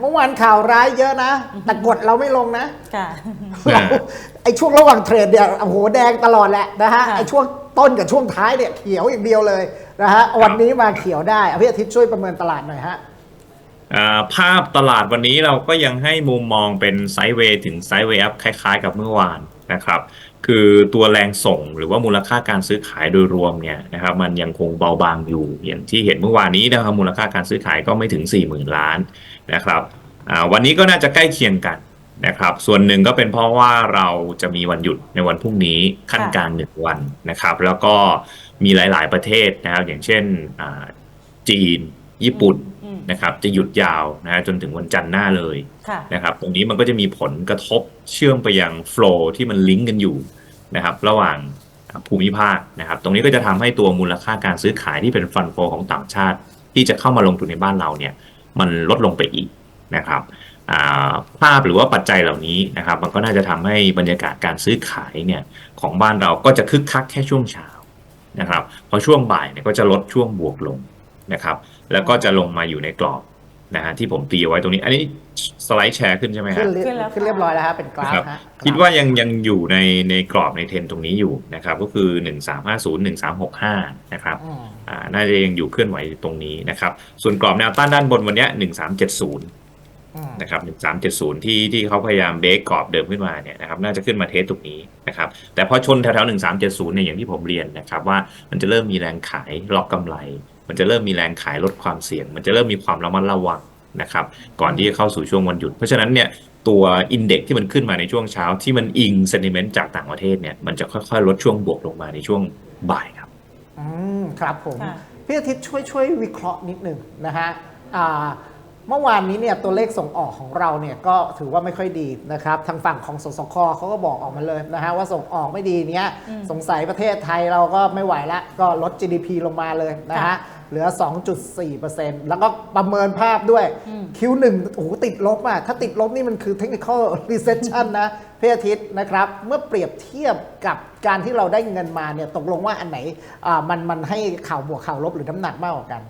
เมื่อวานข่าวร้ายเยอะนะ แต่กดเราไม่ลงนะค่ะ เราไอ้ช่วงระหว่างเทรดเนี่ยโอ้โหแดงตลอดแหละนะฮะค่ะ ไอ้ช่วงต้นกับช่วงท้ายเนี่ยเขียวอย่างเดียวเลยนะฮะวันนี้มาเขียวได้เอาพี่อาทิตย์ช่วยประเมินตลาดหน่อยฮะ อ่าภาพตลาดวันนี้เราก็ยังให้มุมมองเป็นไซด์เวย์ถึงไซด์เวย์อัพคล้ายๆ กับเมื่อวานนะครับ คือตัวแรงส่งหรือว่ามูลค่าการซื้อขายโดยรวมเนี่ยนะครับมันยังคงเบาบางอยู่ อย่างที่เห็นเมื่อวานนี้นะครับมูลค่าการซื้อขายก็ไม่ถึง 4 0,000 ล้านนะครับวันนี้ก็น่าจะใกล้เคียงกันนะครับ ส่วนหนึ่งก็เป็นเพราะว่าเราจะมีวันหยุดในวันพรุ่งนี้ขั้นกลางหนึ่งวันนะครับ แล้วก็มีหลาย ๆ ประเทศนะครับ อย่างเช่นจีน ญี่ปุ่นอืมนะครับจะหยุดยาวนะฮะจนถึงวันจันทร์หน้าเลยค่ะนะครับตรงนี้มันก็จะมีผลกระทบเชื่อมไปยังโฟล์ที่มันลิงก์กันอยู่นะครับระหว่างภูมิภาคนะครับตรงนี้ก็จะทำให้ตัวมูลค่าการซื้อขายที่เป็นฟันโฟของต่างชาติ ที่จะเข้ามาลงทุนในบ้านเราเนี่ยมันลดลงไปอีกนะครับอ่าภาพหรือว่าปัจจัยเหล่านี้นะครับมันก็น่าจะทำให้บรรยากาศการซื้อขายเนี่ยของบ้านเราก็จะคึกคักแค่ช่วงเช้านะครับพอช่วงบ่ายเนี่ยก็จะลดช่วงบวกลง นะครับ แล้วก็จะลงมาอยู่ในกรอบนะฮะที่ผมตีเอาไว้ตรงนี้ อันนี้สไลด์แชร์ขึ้นใช่ไหมขึ้ฮะนเรียขึ้นแล้วขึ้นเรียบร้อยแล้วฮะเป็นกราฟครับฮะคิดว่ายังยังอยู่ในในกรอบในเทรนตรงนี้อยู่นะครับ ก็คือ 1350 1365 นะครับอืมอ่าน่าจะยังอยู่เคลื่อนไหวตรงนี้นะครับ ส่วนกรอบแนวต้านด้านบนวันเนี้ย1370 อืม นะครับ1370 ที่ที่เขาพยายามเบรกกรอบเดิมขึ้นมาเนี่ยนะครับ น่าจะขึ้นมาเทสตรงนี้นะครับ แต่พอชนแถวๆ1370เนี่ยอย่างที่ผมเรียนนะครับว่ามันจะเริ่มมีแรงขายล็อกกำไร มันจะเริ่มมีแรงขายลดความเสี่ยง มันจะเริ่มมีความระมัดระวังนะครับ ก่อนที่จะเข้าสู่ช่วงวันหยุด เพราะฉะนั้นเนี่ยตัวอินเด็กที่มันขึ้นมาในช่วงเช้าที่มันอิงเซนิเมนต์จากต่างประเทศเนี่ยมันจะค่อยๆ ลดช่วงบวกลงมาในช่วงบ่ายครับอืมครับผมค่ะพี่อาทิตย์ช่วยช่วยวิเคราะห์นิดหนึ่งนะฮะอ่าเมื่อวานนี้เนี่ยตัวเลขส่งออกของเราเนี่ยก็ถือว่าไม่ค่อยดีนะครับทางฝั่งของสสคเขาก็บอกออกมาเลยนะฮะว่าส่งออกไม่ดีเนี้ยอืมสงสัยประเทศไทยเราก็ไม่ไหวละก็ลด GDP ลงมาเลยนะฮะค่ะ เหลือ 2.4%แล้วก็ประเมินภาพด้วยอืม Q1 โอ้โหติดลบอะถ้าติดลบนี่มันคือ technical recession นะพี่อาทิตย์นะครับ เมื่อเปรียบเทียบกับการที่เราได้เงินมาเนี่ยตกลงว่าอันไหนอ่ามันมันให้ข่าวบวกข่าวลบหรือน้ำหนักมากกว่ากัน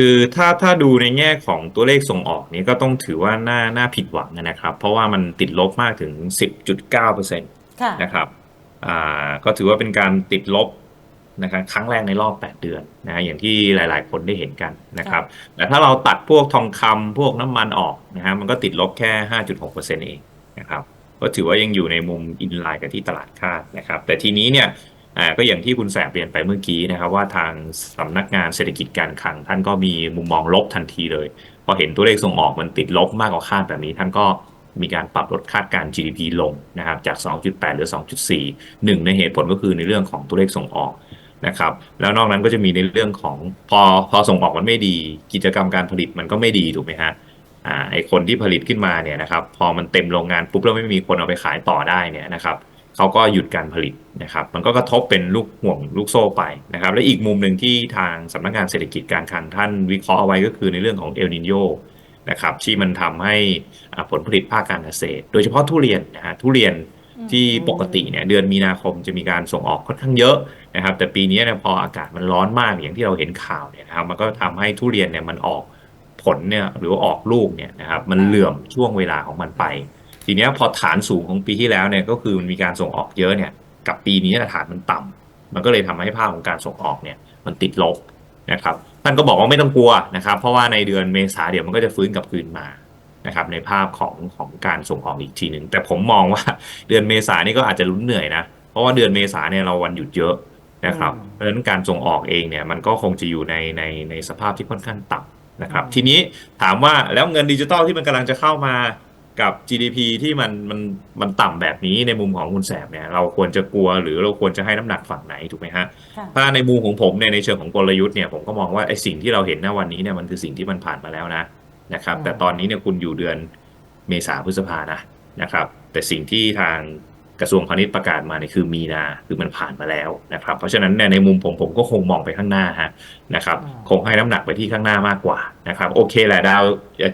คือถ้าถ้าดูในแง่ของตัวเลขส่งออกนี้ก็ต้องถือว่าน่าน่าผิดหวังนะครับ เพราะว่ามันติดลบมากถึง 10.9%ค่ะนะครับอ่าก็ถือว่าเป็นการติดลบ นะครับครั้งแรกในรอบ 8 เดือนนะฮะอย่างที่หลาย ๆ คนได้เห็นกันนะครับแต่ถ้าเราตัดพวกทองคำพวกน้ำมันออกนะฮะมันก็ติดลบแค่ 5.6%เองนะครับก็ถือว่ายังอยู่ในมุมอินไลน์กับที่ตลาดคาดนะครับแต่ทีนี้เนี่ยอ่าก็อย่างที่คุณแสบเรียนไปเมื่อกี้นะครับว่าทางสำนักงานเศรษฐกิจการคลังท่านก็มีมุมมองลบทันทีเลย พอเห็นตัวเลขส่งออกมันติดลบมากกว่าคาดแบบนี้ ท่านก็มีการปรับลดคาดการณ์ GDP ลงนะครับจาก 2.8เหรือ 2.4 หนึ่งในเหตุผลก็คือในเรื่องของตัวเลขส่งออก นะครับ แล้วนอกนั้นก็จะมีในเรื่องของพอพอส่งออกมันไม่ดี กิจกรรมการผลิตมันก็ไม่ดีถูกไหมฮะอ่าไอคนที่ผลิตขึ้นมาเนี่ยนะครับ พอมันเต็มโรงงานปุ๊บแล้วไม่มีคนเอาไปขายต่อได้เนี่ยนะครับเขาก็หยุดการผลิตนะครับ มันก็กระทบเป็นลูกห่วงลูกโซ่ไปนะครับ และอีกมุมหนึ่งที่ทางสำนักงานเศรษฐกิจการคลังท่านวิเคราะห์เอาไว้ก็คือในเรื่องของเอลนินโยนะครับที่มันทำให้ผลผลิตภาคการเกษตร โดยเฉพาะทุเรียนนะฮะทุเรียน ที่ปกติเนี่ยเดือนมีนาคมจะมีการส่งออกค่อนข้างเยอะนะครับ แต่ปีนี้เนี่ยพออากาศมันร้อนมากอย่างที่เราเห็นข่าวเนี่ยนะครับมันก็ทำให้ทุเรียนเนี่ยมันออกผลเนี่ยหรือว่าออกลูกเนี่ยนะครับมันเหลื่อมช่วงเวลาของมันไป ทีนี้พอฐานสูงของปีที่แล้วเนี่ยก็คือมันมีการส่งออกเยอะเนี่ยกับปีนี้ฐานมันต่ำมันก็เลยทำให้ภาพของการส่งออกเนี่ยมันติดลบนะครับท่านก็บอกว่าไม่ต้องกลัวนะครับ เพราะว่าในเดือนเมษาเดี๋ยวมันก็จะฟื้นกลับคืนมา นะครับในภาพของของการส่งออกอีกทีหนึ่งแต่ผมมองว่าเดือนเมษานี่ก็อาจจะลุ้นเหนื่อยนะ เพราะว่าเดือนเมษาเนี่ยเราวันหยุดเยอะนะครับอืมเพราะฉะนั้นการส่งออกเองเนี่ยมันก็คงจะอยู่ในในในสภาพที่ค่อนข้างต่ำนะครับ ทีนี้ถามว่าแล้วเงินดิจิตอลที่มันกำลังจะเข้ามากับ GDP ที่มันมันมันต่ำแบบนี้ในมุมของคุณแสบเนี่ยเราควรจะกลัวหรือเราควรจะให้น้ำหนักฝั่งไหนถูกไหมฮะค่ะถ้าในมุมของผมเนี่ยในเชิงของกลยุทธ์เนี่ยผมก็มองว่าไอ้สิ่งที่เราเห็นณวันนี้เนี่ยมันคือสิ่งที่มันผ่านมาแล้วนะ นะครับอืมแต่ตอนนี้เนี่ยคุณอยู่เดือนเมษาพฤษภานะนะครับ แต่สิ่งที่ทางกระทรวงพาณิชย์ประกาศมาเนี่ยคือมีนาคือมันผ่านมาแล้วนะครับ เพราะฉะนั้นเนี่ยในมุมผมผมก็คงมองไปข้างหน้าฮะนะครับอืมคงให้น้ำหนักไปที่ข้างหน้ามากกว่านะครับโอเคแหละดาว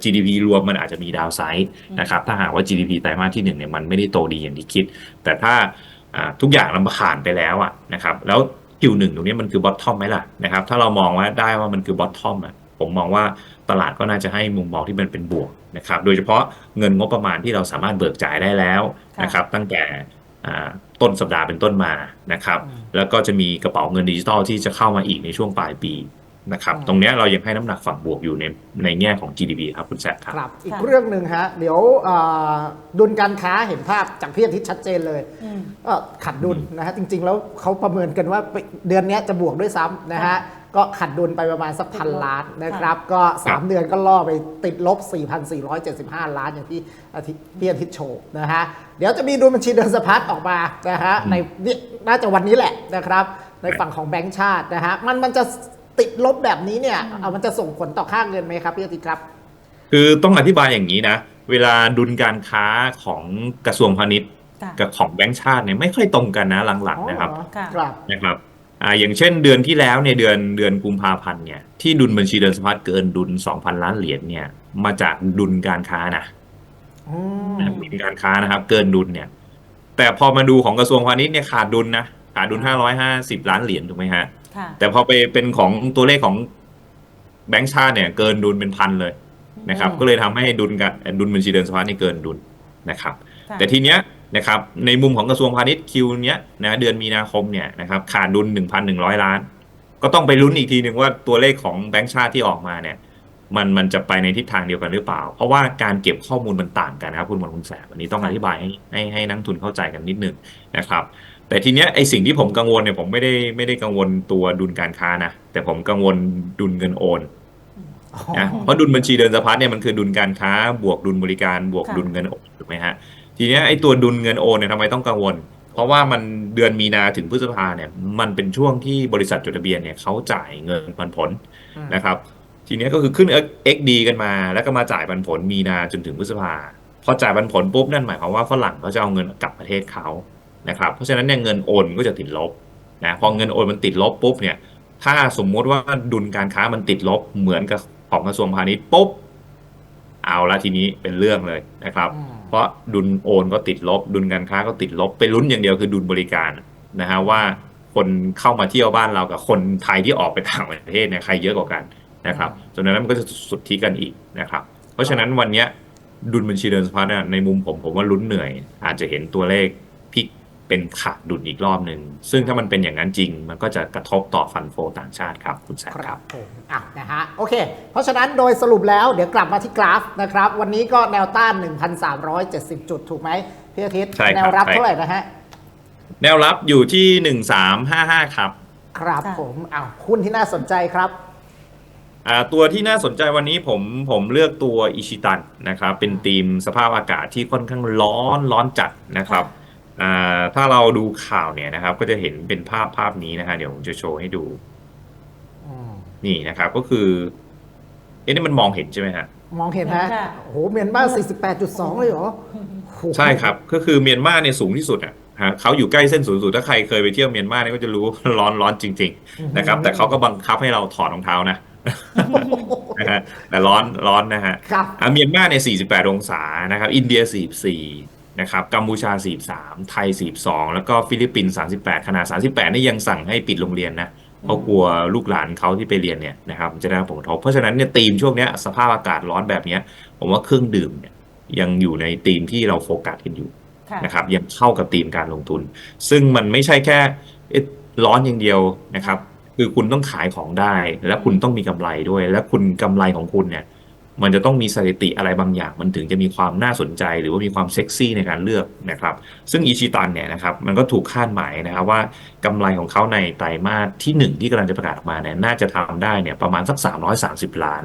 GDP รวมมันอาจจะมีดาวไซด์นะครับถ้าหากว่า GDP ไตรมาสที่หนึ่งเนี่ยมันไม่ได้โตดีอย่างที่คิด แต่ถ้าอ่าทุกอย่างมันผ่านไปแล้วอะนะครับแล้ว Q1 ตรงนี้มันคือบอททอมไหมล่ะนะครับถ้าเรามองว่าได้ว่ามันคือบอททอมอะ ผมมองว่าตลาดก็น่าจะให้มุมมองที่มันเป็นบวกนะครับ โดยเฉพาะเงินงบประมาณที่เราสามารถเบิกจ่ายได้แล้วนะครับ ตั้งแต่อ่าต้นสัปดาห์เป็นต้นมานะครับอืมแล้วก็จะมีกระเป๋าเงินดิจิตอลที่จะเข้ามาอีกในช่วงปลายปีนะครับอืมตรงเนี้ยเรายังให้น้ำหนักฝั่งบวกอยู่ในในแง่ของ GDP ครับคุณแซคครับครับอีกค่ะเรื่องหนึ่งฮะ เดี๋ยวอ่าดุลการค้าเห็นภาพจากพี่อาทิตย์ชัดเจนเลยอืมก็ขัดดุลนะฮะ จริง ๆ แล้วเขาประเมินกันว่าเดือนเนี้ยจะบวกด้วยซ้ำนะฮะ ก็ขัดดุลไปประมาณสักพันล้านนะครับ ก็ 3 เดือนก็ล่อไปติดลบ 4,475 ล้านอย่างที่อาทิตย์พี่อาทิตย์โชว์นะฮะ เดี๋ยวจะมีดุลบัญชีเดินสะพัดออกมานะฮะในนี่น่าจะวันนี้แหละนะครับ ในฝั่งของแบงก์ชาตินะฮะมันมันจะติดลบแบบนี้เนี่ยเอามันจะส่งผลต่อค่าเงินไหมครับพี่อาทิตย์ครับ คือต้องอธิบายอย่างนี้นะ เวลาดุลการค้าของกระทรวงพาณิชย์ค่ะกับของแบงก์ชาติเนี่ยไม่ค่อยตรงกันนะหลังๆนะครับอ๋อค่ะครับนะครับ อ่าอย่างเช่นเดือนที่แล้วเนี่ยเดือนเดือนกุมภาพันธ์เนี่ยที่ดุลบัญชีเดินสะพัดเกินดุล2,000ล้านเหรียญเนี่ยมาจากดุลการค้านะอืมดุลการค้านะครับ เกินดุลเนี่ย แต่พอมาดูของกระทรวงพาณิชย์เนี่ยขาดดุลนะขาดดุล550ล้านเหรียญถูกไหมฮะค่ะแต่พอไปเป็นของตัวเลขของแบงก์ชาติเนี่ย เกินดุลเป็นพันเลยนะครับอืมก็เลยทำให้ดุลกับดุลบัญชีเดินสะพัดนี่เกินดุลนะครับค่ะแต่ทีเนี้ย นะครับในมุมของกระทรวงพาณิชย์คิวเนี้ยนะเดือนมีนาคมเนี่ยนะครับขาดดุล 1,100 ล้าน ก็ต้องไปลุ้นอีกทีหนึ่งว่าตัวเลขของแบงก์ชาติที่ออกมาเนี่ยมันมันจะไปในทิศทางเดียวกันหรือเปล่า เพราะว่าการเก็บข้อมูลมันต่างกันนะครับคุณหมอคุณแสบอันนี้ต้องอธิบายให้ให้ให้นักลงทุนเข้าใจกันนิดนึงนะครับ แต่ทีเนี้ยไอสิ่งที่ผมกังวลเนี่ยผมไม่ได้ไม่ได้กังวลตัวดุลการค้านะแต่ผมกังวลดุลเงินโอนนะเพราะดุลบัญชีเดินสะพัดเนี่ยมันคือดุลการค้าบวกดุลบริการบวกค่ะดุลเงินโอนถูกไหมฮะ ทีเนี้ยไอ้ตัวดุลเงินโอนเนี่ยทำไมต้องกังวล เพราะว่ามันเดือนมีนาถึงพฤษภาเนี่ย มันเป็นช่วงที่บริษัทจดทะเบียนเนี่ยเขาจ่ายเงินปันผลอืมนะครับ ทีเนี้ยก็คือขึ้น XD กันมา แล้วก็มาจ่ายปันผลมีนาจนถึงพฤษภาพอจ่ายปันผลปุ๊บนั่นหมายความว่าฝรั่งเขาจะเอาเงินกลับประเทศเขานะครับ เพราะฉะนั้นเนี่ยเงินโอนก็จะติดลบนะพอเงินโอนมันติดลบปุ๊บเนี่ย ถ้าสมมุติว่าดุลการค้ามันติดลบเหมือนกับของกระทรวงพาณิชย์ปุ๊บ เอาละทีนี้เป็นเรื่องเลยนะครับอืมเพราะดุลโอนก็ติดลบ ดุลการค้าก็ติดลบ ไปลุ้นอย่างเดียวคือดุลบริการนะฮะว่าคนเข้ามาเที่ยวบ้านเรากับคนไทยที่ออกไปต่างประเทศเนี่ยใครเยอะกว่ากันนะครับจนนั้นมันก็จะสุดที่กันอีกนะครับ เพราะฉะนั้นวันเนี้ยดุลบัญชีเดินสะพัดเนี่ยในมุมผมผมว่าลุ้นเหนื่อย อาจจะเห็นตัวเลขพลิก เป็นขาดดุลอีกรอบหนึ่ง ซึ่งถ้ามันเป็นอย่างนั้นจริง มันก็จะกระทบต่อฟันโฟต่างชาติครับคุณแซคคครัรับบผมอะนะฮะโอเค เพราะฉะนั้นโดยสรุปแล้วเดี๋ยวกลับมาที่กราฟนะครับ วันนี้ก็แนวต้าน 1,370 จุดถูกไหมพี่อาทิตย์ใช่ครับแนวรับใช่เท่าไหร่นะฮะ แนวรับอยู่ที่หนึ่งสามห้าห้าครับ ครับค่ะผมอ้าวหุ้นที่น่าสนใจครับอ่าตัวที่น่าสนใจวันนี้ผมผมเลือกตัวอิชิตันนะครับ เป็นธีมสภาพอากาศที่ค่อนข้างร้อนร้อนจัดนะครับอ่า ถ้าเราดูข่าวเนี่ยนะครับ ก็จะเห็นเป็นภาพภาพนี้นะฮะเดี๋ยวผมจะโชว์ให้ดูอืมนี่นะครับ ก็คือเอ๊ะนี่มันมองเห็นใช่ไหมฮะมองเห็นฮะเห็นค่ะโอ้โหเมียนมา48.2 เลยเหรอโอ้โหใช่ครับ ก็คือเมียนมาเนี่ยสูงที่สุดอะฮะเขาอยู่ใกล้เส้นศูนย์สูตรถ้าใครเคยไปเที่ยวเมียนมาเนี่ยก็จะรู้ว่าร้อนร้อนจริง ๆ นะครับ แต่เขาก็บังคับให้เราถอดรองเท้านะนะฮะแต่ร้อนร้อนนะฮะครับอะเมียนมาเนี่ย48 องศานะครับ อินเดีย 44 นะครับกัมพูชา 43 ไทย 42 แล้วก็ฟิลิปปินส์ 38 ขนาด 38 นี่ยังสั่งให้ปิดโรงเรียนนะเพราะกลัวลูกหลานเขาที่ไปเรียนเนี่ยนะครับจะได้รับผลกระทบเพราะฉะนั้นเนี่ยธีมช่วงเนี้ยสภาพอากาศร้อนแบบเนี้ยผมว่าเครื่องดื่มเนี่ยยังอยู่ในธีมที่เราโฟกัสกันอยู่ค่ะนะครับยังเข้ากับธีมการลงทุน ซึ่งมันไม่ใช่แค่เอ๊ะร้อนอย่างเดียวนะครับ คือคุณต้องขายของได้ และคุณต้องมีกำไรด้วย และคุณกำไรของคุณเนี่ย มันจะต้องมีสถิติอะไรบางอย่าง มันถึงจะมีความน่าสนใจ หรือว่ามีความเซ็กซี่ในการเลือกนะครับซึ่งอิชิตันเนี่ยนะครับมันก็ถูกคาดหมายนะครับว่ากำไรของเขาในไตรมาสที่หนึ่งที่กำลังจะประกาศออกมาเนี่ยน่าจะทำได้เนี่ยประมาณสัก 330 ล้าน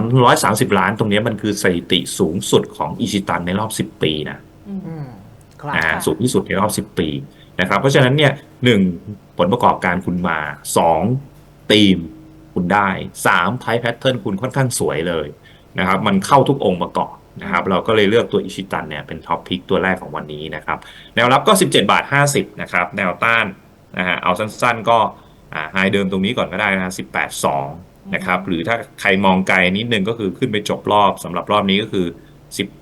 330 ล้านตรงเนี้ยมันคือสถิติสูงสุดของอิชิตันในรอบ 10 ปีนะอืมอืมครับนะฮะค่ะสูงที่สุดในรอบ 10 ปีนะครับเพราะฉะนั้นเนี่ยหนึ่งผลประกอบการคุณมาสองทีม คุณได้สามไพแพทเทิร์นคุณค่อนข้างสวยเลยนะครับ มันเข้าทุกองค์ประกอบนะครับ เราก็เลยเลือกตัวอิชิตันเนี่ยเป็นท็อปพิกตัวแรกของวันนี้นะครับ แนวรับก็ 17 บาท 50 นะครับ แนวต้านนะฮะเอาสั้นๆก็ไฮเดิมตรงนี้ก่อนก็ได้นะฮะ18 2นะครับ หรือถ้าใครมองไกลนิดนึงก็คือขึ้นไปจบรอบสำหรับรอบนี้ก็คือ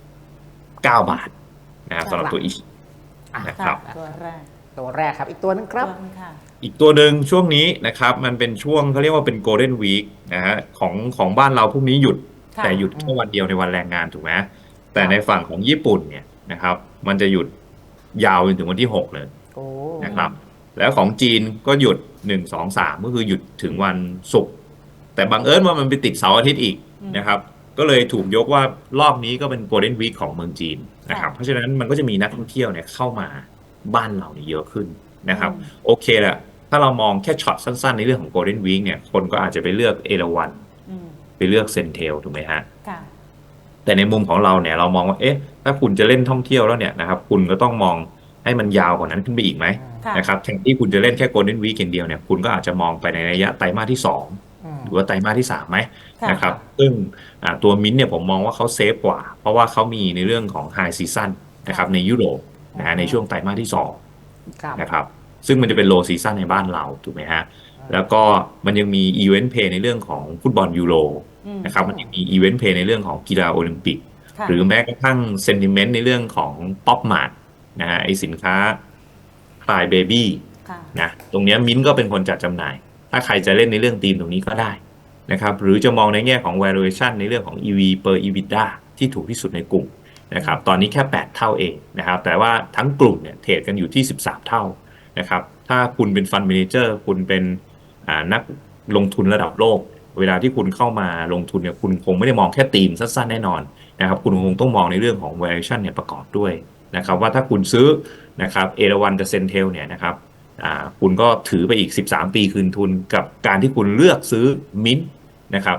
19บาทนะครับสำหรับตัวอิชิอะนะครับตัวแรก ตัวแรกครับ อีกตัวนึงครับตัวนึงค่ะอีกตัวหนึ่งช่วงนี้นะครับ มันเป็นช่วงเขาเรียกว่าเป็น Golden Week นะฮะของของบ้านเราพรุ่งนี้หยุดค่ะแต่หยุดแค่วันเดียวในวันแรงงานถูกไหมแต่ในฝั่งของญี่ปุ่นเนี่ยนะครับ มันจะหยุดยาวจนถึงวันที่ 6 เลยโอ้นะครับ แล้วของจีนก็หยุด 1 2 3 ก็คือหยุดถึงวันศุกร์แต่บังเอิญว่ามันไปติดเสาร์อาทิตย์อีกอืมนะครับ ก็เลยถูกยกว่ารอบนี้ก็เป็น Golden Week ของเมืองจีนนะครับค่ะเพราะฉะนั้นมันก็จะมีนักท่องเที่ยวเนี่ยเข้ามา บ้านเราเนี่ยเยอะขึ้นนะครับอืมโอเคแหละถ้าเรามองแค่ช็อตสั้นๆ ในเรื่องของ Golden Week เนี่ย คนก็อาจจะไปเลือกเอราวันอืมไปเลือกเซนเทลถูกไหมฮะค่ะแต่ในมุมของเราเนี่ยเรามองว่าเอ๊ะถ้าคุณจะเล่นท่องเที่ยวแล้วเนี่ยนะครับคุณก็ต้องมองให้มันยาวกว่านั้นขึ้นไปอีกไหมค่ะนะครับแทนที่คุณจะเล่นแค่ Golden Week อย่างเดียวเนี่ยคุณก็อาจจะมองไปในระยะไตรมาสที่2อืมหรือว่าไตรมาสที่3ไหมค่ะนะครับ ซึ่งอ่าตัวมิ้นท์เนี่ยผมมองว่าเขาเซฟกว่า เพราะว่าเขามีในเรื่องของไฮซีซั o นนะครับในยุโรป นะฮะในช่วงไตรมาสที่2ครับนะครับซึ่งมันจะเป็นโลซีซั o นในบ้านเราถูกไหมฮะแล้วก็มันยังมีอีเวนต์เพย์ในเรื่องของฟุตบอลยูโรอืมนะครับมันยังมีอีเวนต์เพย์ในเรื่องของกีฬาโอลิมปิกค่ะหรือแม้กระทั่งเซนติเมนต์ในเรื่องของป๊อปมาร์ทนะฮะไอสินค้าคลายเบบี้ค่ะนะตรงเนี้ยมิ้นท์ก็เป็นคนจัดจำหน่าย ถ้าใครจะเล่นในเรื่องธีมตรงนี้ก็ได้นะครับหรือจะมองในแง่ของ valuation ในเรื่องของ EV per EBITDA ที่ถูกที่สุดในกลุ่ม นะครับตอนนี้แค่ 8 เท่าเองนะครับแต่ว่าทั้งกลุ่มเนี่ยเทรดกันอยู่ที่ 13 เท่านะครับถ้าคุณเป็นฟัน d m ม n เจอร์คุณเป็นนักลงทุนระดับโลก เวลาที่คุณเข้ามาลงทุนเนี่ยคุณคงไม่ได้มองแค่ธีมสั้นๆแน่นอนนะครับคุณคงต้องมองในเรื่องของ valuation เนี่ยประกอบด้วยนะครับว่าถ้าคุณซื้อนะครับเอราวันกับเซนเทลเนี่ยนะครับคุณก็ถือไปอีก 13 ปีคืนทุนกับการที่คุณเลือกซื้อมิ้นนะครับ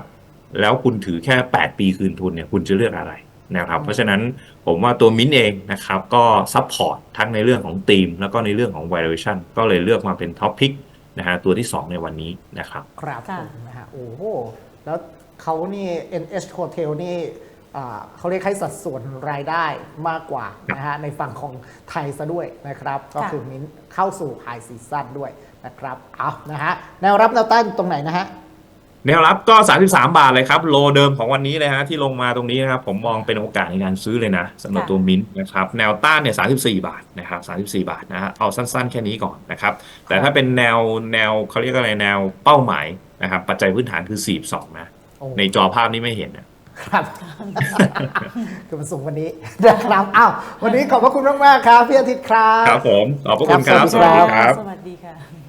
แล้วคุณถือแค่ 8 ปีคืนทุนเนี่ยคุณจะเลือกอะไร นะครับเพราะฉะนั้นผมว่าตัวมิ้นท์เองนะครับก็ซัพพอร์ตทั้งในเรื่องของธีม แล้วก็ในเรื่องของ valuation ก็เลยเลือกมาเป็นท็อปพิกนะฮะตัวที่ 2 ในวันนี้นะครับครับค่ะผมนะฮะโอ้โหแล้วเขานี่ NH Hotel นี่อ่าเขาเรียกให้สัดส่วนรายได้มากกว่านะฮะในฝั่งของไทยซะด้วยนะครับ ก็คือมิ้นเข้าสู่ไฮซีซั่นด้วยนะครับเอานะฮะแนวรับแนวต้านตรงไหนนะฮะ แนวรับก็ 33 บาทเลยครับ โลเดิมของวันนี้เลยฮะที่ลงมาตรงนี้นะครับ ผมมองเป็นโอกาสในการซื้อเลยนะสำหรับค่ะตัวมิ้นท์นะครับ แนวต้านเนี่ย 34 บาทนะครับ 34 บาทนะฮะเอาสั้นๆ แค่นี้ก่อนนะครับ แต่ถ้าเป็นแนวแนวเขาเรียกอะไรแนวเป้าหมายนะครับ ปัจจัยพื้นฐานคือ 42 นะโอ้ในจอภาพนี้ไม่เห็นนะครับคือมันสูงวันนี้นะครับอ้าววันนี้ขอบพระคุณมากๆครับพี่อาทิตย์ครับครับผมขอบพระคุณครับครับสวัสดีครับสวัสดีค่ะ